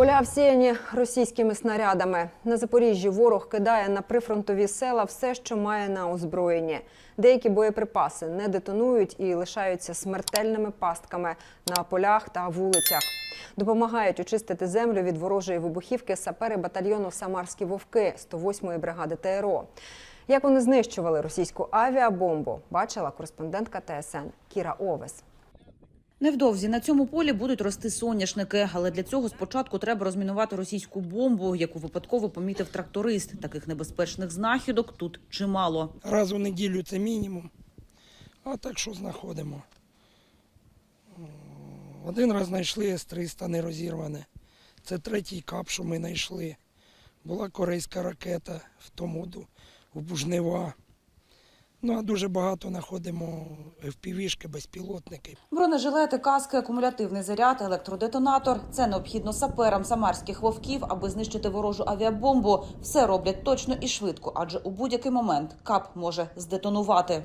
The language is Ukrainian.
Поля всіяні російськими снарядами. На Запоріжжі ворог кидає на прифронтові села все, що має на озброєнні. Деякі боєприпаси не детонують і лишаються смертельними пастками на полях та вулицях. Допомагають очистити землю від ворожої вибухівки сапери батальйону Самарські вовки 108-ї бригади ТРО. Як вони знищували російську авіабомбу, бачила кореспондентка ТСН Кіра Овес. Невдовзі на цьому полі будуть рости соняшники, але для цього спочатку треба розмінувати російську бомбу, яку випадково помітив тракторист. Таких небезпечних знахідок тут чимало. Раз у неділю це мінімум. А так що знаходимо? Один раз знайшли С-300 нерозірване. Це третій кап, що ми знайшли. Була корейська ракета в тому в Бужнева. Ну, а дуже багато знаходимо FPV-шки, безпілотники. Бронежилети, каски, акумулятивний заряд, електродетонатор це необхідно саперам самарських вовків, аби знищити ворожу авіабомбу. Все роблять точно і швидко, адже у будь-який момент кап може здетонувати.